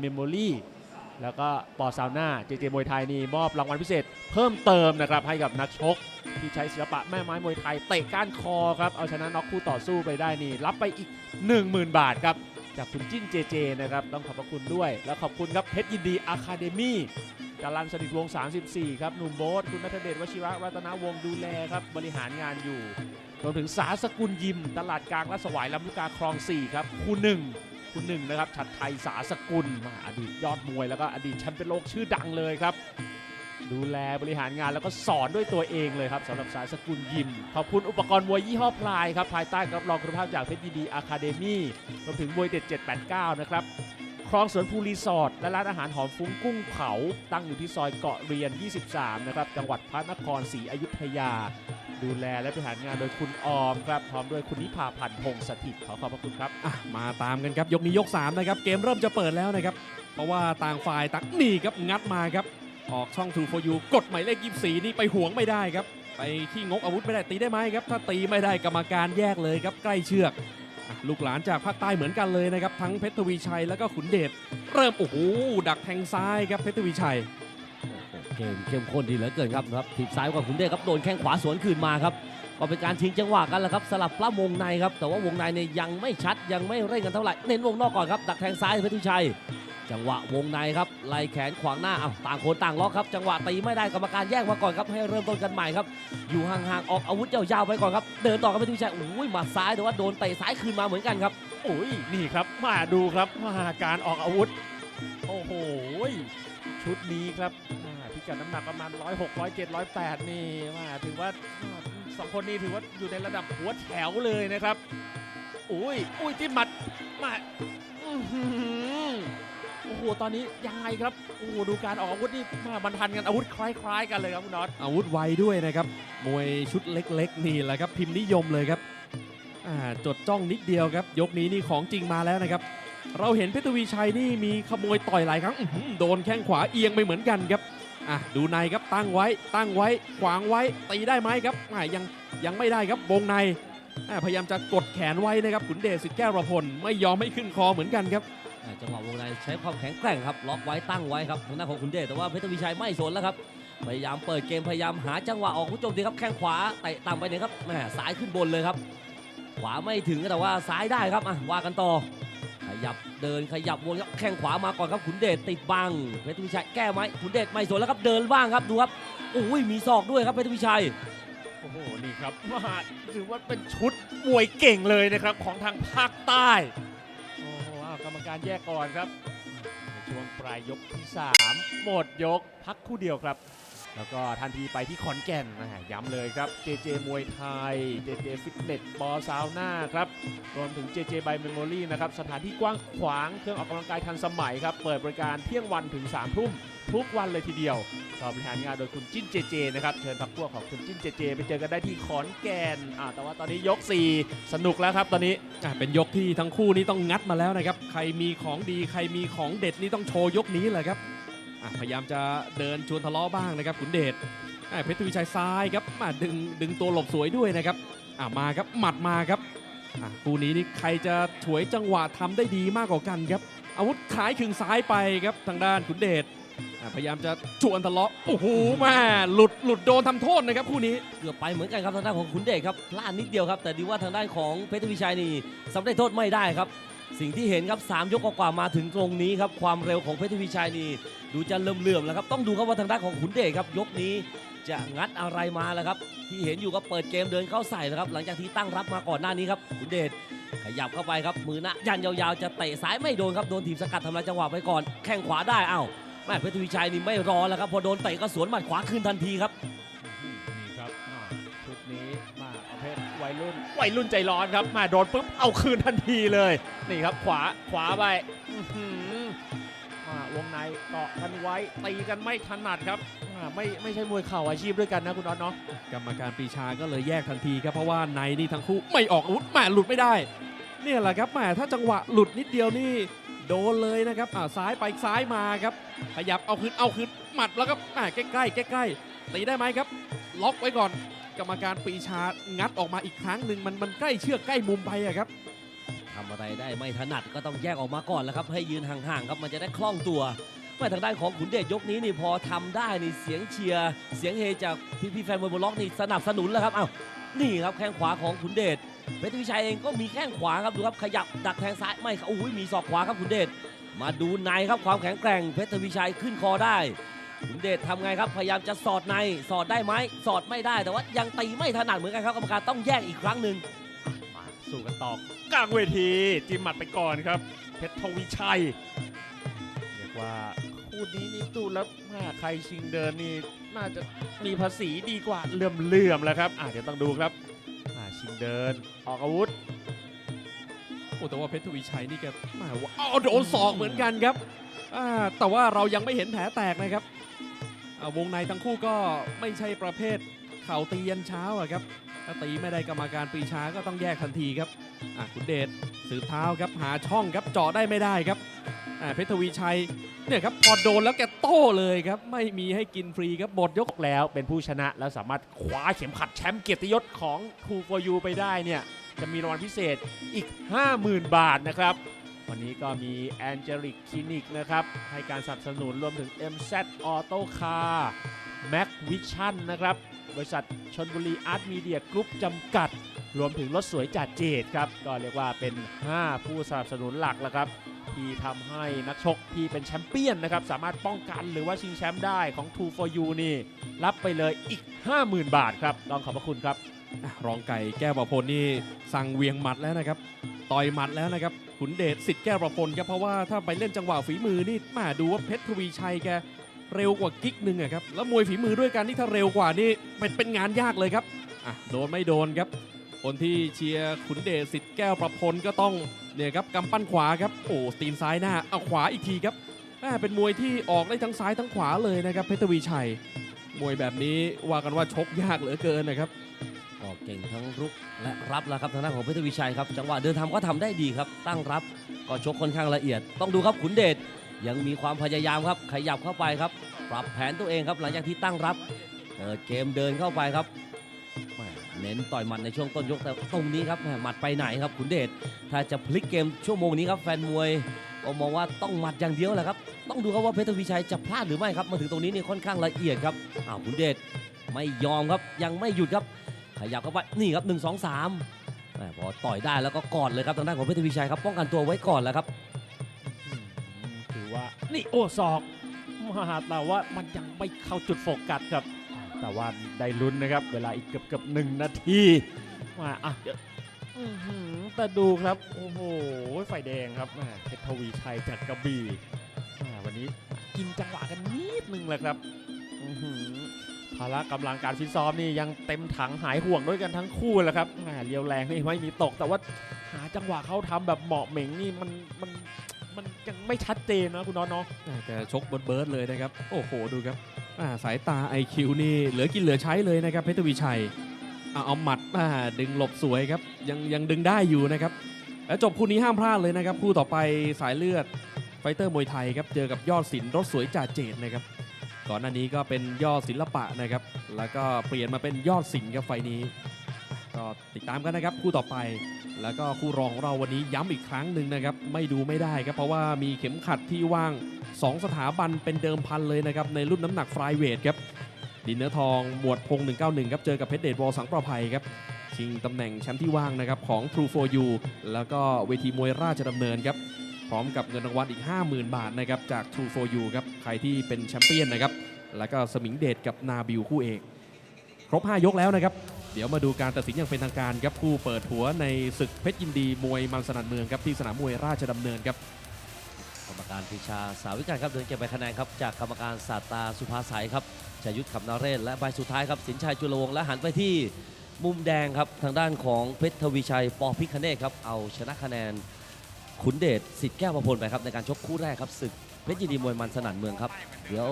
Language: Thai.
เมมโมรี่แล้วก็ปอซาวน่าเจเจมวยไทยนี่มอบรางวัลพิเศษ เพิ่มเติมนะครับให้กับนักชก ที่ใช้ศิลปะแม่ไม้มวยไทย เตะก้านคอครับ เอาชนะน็อกคู่ต่อสู้ไปได้นี่ รับไปอีก 10,000 บาทครับ จากคุณจิ้นเจเจนะครับ ต้องขอบพระคุณด้วย แล้วขอบคุณครับเพชรยินดีอะคาเดมี่จารันสนิทวง 34 ครับ หนุ่มโบ๊ทคุณนัทเดชวชิระรัตนวงศ์ดูแลครับบริหารงานอยู่รวมถึงสาสกุลยิม ตลาดกลางและสวายลำลูกกาคลอง 4 ครับคู่หนึ่ง คุณหนึ่งนะครับชัดไทยสาสกุลมาอดีตยอดมวยแล้วก็อดีตแชมป์เป็นโลกชื่อดังเลยครับ ดูแลบริหารงานแล้วก็สอนด้วยตัวเองเลยครับสำหรับสายสกุลยิม ขอบคุณอุปกรณ์มวยยี่ห้อพลายครับ ภายใต้รับรองคุณภาพจากเพชรยินดีอะคาเดมี่รวมถึงมวยเด็ด 789 นะครับคลองสวนภูรีสอร์ทและร้านอาหารหอมฟุ้งกุ้งเผา ตั้งอยู่ที่ซอยเกาะเรียน 23 นะครับ จังหวัดพระนครศรีอยุธยา ดูแลและบริหารงานโดยคุณออมครับพร้อมด้วยคุณนิพาพันธ์พงษ์สถิตขอขอบพระคุณครับอะมาตามกันครับยกนี้ยก3นะครับเกมเริ่มจะเปิดแล้วนะครับเพราะว่าต่างฝ่ายต่างนี่ครับงัดมาครับออกช่อง True for You กดหมายเลข24นี่ไปห่วงไม่ได้ครับ ไปที่งกอาวุธไม่ได้ตีได้ไหมครับ ถ้าตีไม่ได้กรรมการแยกเลยครับใกล้เชือกลูกหลานจากภาคใต้เหมือนกันเลยนะครับ ทั้งเพชรทวีชัยแล้วก็ขุนเดชเริ่มโอ้โหดักแทงซ้ายครับเพชรทวีชัย เกมเข้มข้นดีเหลือเกินครับครับถีบซ้ายกับขุนเดชครับโดนแข้งขวาสวนคืนมาครับก็เป็นการชิงจังหวะกันแหละครับสลับปล้ำวงในครับแต่ว่าวงในเนี่ยยังไม่ชัดยังไม่เร่งกันเท่าไหร่เน้นวงนอกก่อนครับดักแทงซ้ายเพชรชัย จังหวะวงในครับไล่แขนขวางหน้าอ้าวต่างคนต่างล็อกครับจังหวะตีไม่ได้กรรมการแยกมาก่อนครับให้เริ่มต้นกันใหม่ครับอยู่ห่างๆออกอาวุธยาวๆไปก่อนครับเดินต่อกับเพชรชัยโอ้ยหมัดซ้ายแต่ว่าโดนเตะซ้ายคืนมาเหมือนกันครับโอ้ยนี่ครับมาดูครับมาการออกอาวุธโอ้โห ชุดนี้ครับพิกัดน้ำหนักประมาณ 106 107 108 นี่มาถือว่าสองคนนี้ถือว่าอยู่ในระดับหัวแถวเลยนะครับ อุ้ยอุ้ยที่หมัดมาอือหือโอ้โห ตอนนี้ยังไงครับ โอ้โห ดูการออกอาวุธนี่มาบรรทันกันอาวุธคล้ายๆ กันเลยครับคุณน็อต อาวุธไวด้วยนะครับ มวยชุดเล็กๆ นี่แหละครับ พิมพ์นิยมเลยครับอ่าจดจ้องนิดเดียวครับ ยกนี้นี่ของจริงมาแล้วนะครับ เราเห็นเพชรทวีชัยนี่มีขโมยต่อยหลายครั้งโดนแข้งขวาเอียงไปเหมือนกันครับอะดูในครับตั้งไว้ตั้งไว้ขวางไว้ตีได้ไหมครับอ่ยังยังไม่ได้ครับวงในพยายามจะกดแขนไว้นะครับขุนเดชสิทธิ์แก้วระพลไม่ยอมให้ขึ้นคอเหมือนกันครับจังหวะวงในใช้ความแข็งแกร่งครับล็อกไว้ตั้งไว้ครับทางด้านของขุนเดชแต่ว่าเพชรวิชัยไม่สนแล้วครับพยายามเปิดเกมพยายามหาจังหวะออกผู้โจมตีครับแข้งขวาเตะต่ำไปเนี่ยครับแหมซ้ายขึ้นบนเลยครับ ขวาไม่ถึงแต่ว่าซ้ายได้ครับอะว่ากันต่อ ยับเดินขยับวนครับแข้งขวามาก่อนครับขุนเดชติดบังเพชรวิชัยแก้ไหมขุนเดชไม่สนแล้วครับเดินว่างครับดูครับโอ้ยมีศอกด้วยครับเพชรวิชัยโอ้โหนี่ครับมาถือว่าเป็นชุดมวยเก่งเลยนะครับของทางภาคใต้โอ้โหอ้าวกรรมการแยกก่อนครับในช่วงปลายยกที่ 3 หมดยกพักคู่เดียวครับ แล้วก็ทันทีไปที่ขอนแก่นนะฮะย้ำเลยครับ JJ มวยไทย JJ ฟิตเนสบอซาวน่าครับ รวมถึง JJ by Memory นะครับ สถานที่กว้างขวาง เครื่องออกกำลังกายทันสมัยครับ เปิดบริการเที่ยงวันถึง3ทุ่มทุกวันเลยทีเดียวก็บริหารงานโดยคุณจิ้นเจเจนะครับ เชิญพักพวกของคุณจิ้นเจเจ ไปเจอกันได้ที่ขอนแก่นอ่าแต่ว่าตอนนี้ยก 4 สนุกแล้วครับตอนนี้อะเป็นยกที่ทั้งคู่นี้ต้องงัดมาแล้วนะครับ ใครมีของดีใครมีของเด็ดนี่ต้องโชว์ยกนี้แหละครับ พยายามจะเดินชวนทะเลาะบ้างนะครับขุนเดชเพชรทวีชัยซ้ายครับมาดึงดึงตัวหลบสวยด้วยนะครับมาครับหมัดมาครับคู่นี้นี่ใครจะฉวยจังหวะทำได้ดีมากกว่ากันครับ อาวุธขายขึงซ้ายไปครับทางด้านขุนเดชพยายามจะชวนทะเลาะโอ้โหแม่หลุดหลุดโดนทำโทษนะครับคู่นี้เกือบไปเหมือนกันครับทางด้านของขุนเดชครับพลาดนิดเดียวครับ แต่ดีว่าทางด้านของเพชรวิชัยนี่สำเร็จโทษไม่ได้ครับ สิ่งที่เห็นครับสามยกกว่ามาถึงตรงนี้ครับความเร็วของเพชรวิชัยนี่ดูจะเลื่อมๆแล้วครับต้องดูครับว่าทางด้านของขุนเดชครับยกนี้จะงัดอะไรมาแล้วครับ ที่เห็นอยู่ก็เปิดเกมเดินเข้าใส่แล้วครับ หลังจากที่ตั้งรับมาก่อนหน้านี้ครับขุนเดชขยับเข้าไปครับมือหนะยันยาวๆจะเตะซ้ายไม่โดนครับโดนถีบสกัดทำลายจังหวะไปก่อนแข้งขวาได้เอ้าแม่เพชรวิชัยนี่ไม่รอแล้วครับพอโดนเตะก็สวนหมัดขวาคืนทันทีครับ รุ่นวัยรุ่นใจร้อนครับมาโดนปุ๊บเอาคืนทันทีเลยนี่ครับขวาขวาไปอื้อหืออ่าวงในเกาะกันไว้ตีกันไม่ถนัดครับอ่าไม่ไม่ใช่มวยเข่าอาชีพด้วยกันนะคุณน็อตเนาะกรรมการปีชาก็เลยแยกทันทีครับเพราะว่าในนี่ทั้งคู่ไม่ออกอาวุธแหมหลุดไม่ได้เนี่ยแหละครับแหมถ้าจังหวะหลุดนิดเดียวนี่โดนเลยนะครับอ่าซ้ายไปซ้ายมาครับขยับเอาคืนเอาคืนหมัดแล้วก็แหมใกล้ๆใกล้ตีได้ไหมครับ ล็อกไว้ก่อน กรรมการปรีชางัดออกมาอีกครั้งหนึ่งมันมันใกล้เชือกใกล้มุมไปอะครับทำอะไรได้ไม่ถนัดก็ต้องแยกออกมาก่อนแล้วครับ ให้ยืนห่างๆครับมันจะได้คล่องตัวไม่ทางด้านของขุนเดชยกนี้นี่พอทำได้นี่เสียงเชียร์เสียงเฮจากพี่ๆแฟนมวยบล็อกนี่สนับสนุนแล้วครับเอ้านี่ครับแข้งขวาของขุนเดชเพชรวิชัยเองก็มีแข้งขวาครับดูครับขยับดักแทงซ้ายไม่ครับโอ้ยมีศอกขวาครับขุนเดชมาดูในครับความแข็งแกร่งเพชรวิชัยขึ้นคอได้ ขุนเดชทำไงครับ พยายามจะสอดใน สอดได้ไหมสอดไม่ได้แต่ว่ายังตีไม่ถนัดเหมือนกันครับกรรมการต้องแยกอีกครั้งหนึ่งมาสู้กันต่อกลางเวทีจิ้มหมัดไปก่อนครับ เพชรทวีชัยเรียกว่าคู่นี้นี่ดูแล้วแม่ใครชิงเดินนี่น่าจะมีภาษีดีกว่าเลื่อมเลื่อมๆแล้วครับอะเดี๋ยวต้องดูครับอะชิงเดินออกอาวุธโอ้แต่ว่าเพชรทวีชัยนี่แกแมาว่าอ้าวโดนศอกเหมือนกันครับอ่าแต่ว่าเรายังไม่เห็นแผลแตกนะครับ อ่าวงในทั้งคู่ก็ไม่ใช่ประเภทเข่าตียันเช้าอะครับถ้าตีไม่ได้กรรมการปรีชาก็ต้องแยกทันทีครับอะคุณเดชสืบเท้าครับหาช่องครับเจาะได้ไม่ได้ครับอ่าเพชรทวีชัยเนี่ยครับพอโดนแล้วแกโต้เลยครับ ไม่มีให้กินฟรีครับหมดยกยกแล้วเป็นผู้ชนะแล้วสามารถคว้าเข็มขัดแชมป์เกียรติยศของ True for You ไปได้เนี่ยจะมีรางวัลพิเศษอีก 50,000 บาทนะครับ วันนี้ก็มี Angelic Clinic นะครับ ให้การสนับสนุนรวมถึง MZ Auto Car Mac Vision นะครับ บริษัทชนบุรีอาร์ตมีเดียกรุ๊ปจำกัด รวมถึงรถสวยจัดเจดครับ ก็เรียกว่าเป็น 5 ผู้สนับสนุนหลักแล้วครับ ที่ทำให้นักชกที่เป็นแชมเปี้ยนนะครับ สามารถป้องกันหรือว่าชิงแชมป์ได้ของ t 2 for You นี่ รับไปเลยอีก 50,000 บาทครับต้องขอบพระคุณครับ รองไก่แก้วประพลนี่สั่งเวียงหมัดแล้วนะครับ ต่อยหมัดแล้วนะครับ ขุนเดชสิทธิ์แก้วประพลครับเพราะว่าถ้าไปเล่นจังหวะฝีมือนี่มาดูว่าเพชรทวีชัยแกเร็วกว่ากิ๊กหนึ่งอะครับแล้วมวยฝีมือด้วยกันนี่ถ้าเร็วกว่านี่เป็นเป็นงานยากเลยครับอะโดนไม่โดนครับ คนที่เชียร์ขุนเดชสิทธิ์แก้วประพลก็ต้องเนี่ยครับกำปั้นขวาครับโอ้ตีนซ้ายหน้าเอาขวาอีกทีครับเป็นมวยที่ออกได้ทั้งซ้ายทั้งขวาเลยนะครับเพชรทวีชัย มวยแบบนี้ว่ากันว่าชกยากเหลือเกินนะครับ ทั้งรุกและรับแล้วครับทางด้านของเพชรวิชัยครับจังหวะเดินทำก็ทำได้ดีครับ ตั้งรับก็ชกค่อนข้างละเอียด ต้องดูครับขุนเดชยังมีความพยายามครับขยับเข้าไปครับ ปรับแผนตัวเองครับ หลังจากที่ตั้งรับเปิดเกมเดินเข้าไปครับเน้นต่อยหมัดในช่วงต้นยกแต่ตรงนี้ครับหม่หมัดไปไหนครับขุนเดชถ้าจะพลิกเกมชั่วโมงนี้ครับแฟนมวยก็มองว่าต้องหมัดอย่างเดียวแหละครับต้องดูครับว่าเพชรวิชัยจะพลาดหรือไม่ครับมาถึงตรงนี้นี่ค่อนข้างละเอียดครับอ้าวขุนเดชไม่ยอมครับยังไม่หยุดครับ ขยับเข้าไปนี่ครับ 1 2 3แหมพอต่อยได้แล้วก็กอดเลยครับทางด้านของเพชรวิชัยครับป้องกันตัวไว้ก่อนแล้วครับอืมถือว่านี่โอ้ศอกมาแต่ว่ามันยังไม่เข้าจุดโฟกัสครับ แต่ว่าได้ลุ้นนะครับ เวลาอีกเกือบเกือบหนึ่งนาทีมาอะเดี๋ยวอื้อหือแต่ดูครับ โอ้โหไฟแดงครับแหมเพชรทวีชัยจากกระบี่แหมวันนี้กินจังหวะกันนิดนึงแหละครับอื้อหือพ ละกำลังการฟิตซ้อมนี่ยังเต็มถังหายห่วงด้วยกันทั้งคู่แหละครับแหมเรียวแรงนี่ไม่มีตก แต่ว่าหาจังหวะเขาทำแบบเหมาะเหม่งนี่มันมันมันยังไม่ชัดเจนนะคุณน้องเนาะอ่าแกชกเบิร์ดเบิร์ดเลยนะครับ โอ้โหดูครับาสายตา IQ นี่เหลือกินเหลือใช้เลยนะครับเพชรวีชัยเอาเอาหมัดดึงหลบสวยครับยังยังดึงได้อยู่นะครับแล้วจบคู่นี้ห้ามพลาดเลยนะครับคู่ต่อไปสายเลือดไฟเตอร์มวยไทยครับเจอกับยอดศิลป์รถสวยจ่าเจดนะครับ ก่อนหน้านี้ก็เป็นยอดศิลปะนะครับ แล้วก็เปลี่ยนมาเป็นยอดศิลป์ครับไฟนี้ ก็ติดตามกันนะครับคู่ต่อไป แล้วก็คู่รองของเราวันนี้ย้ำอีกครั้งหนึ่งนะครับ ไม่ดูไม่ได้ครับ เพราะว่ามีเข็มขัดที่ว่าง 2 สถาบันเป็นเดิมพันเลยนะครับ ในรุ่นน้ำหนักฟรายเวทครับ ดินเนื้อทองหมวดพง 191 ครับเจอกับเพชรเดชวอสังประภัยครับชิงตำแหน่งแชมป์ที่ว่างนะครับของ True for You แล้วก็เวทีมวยราชดำเนินครับ ร้อมกับเงินรางวัลอีก 50,000 บาทนะครับจาก True for You ครับใครที่เป็นแชมเปี้ยนนะครับแล้วก็สมิงเดชกับนาบิวคู่เอกครบ 5 ยกแล้วนะครับ เดี๋ยวมาดูการตัดสินอย่างเป็นทางการครับคู่เปิดหัวในศึกเพชรยินดีมวยมันสนัดเมืองครับที่สนามมวยราชดำเนินครับกรรมการพิชาสาวิการครับเดินเก็บใบคะแนนครับจากกรรมการศาสตาสุภาใสยครับชยุทธขำนาเรศและใบสุดท้ายครับสินชัยจุลวงศ์และหันไปที่มุมแดงครับทางด้านของเพชรทวีชัยปอพิคเนตครับเอาชนะคะแนน ขุนเดชสิทธิ์แก้วประพลไปครับในการชกคู่แรกครับศึกเพชรยินดีมวยมันสนั่นเมืองครับ เดี๋ยว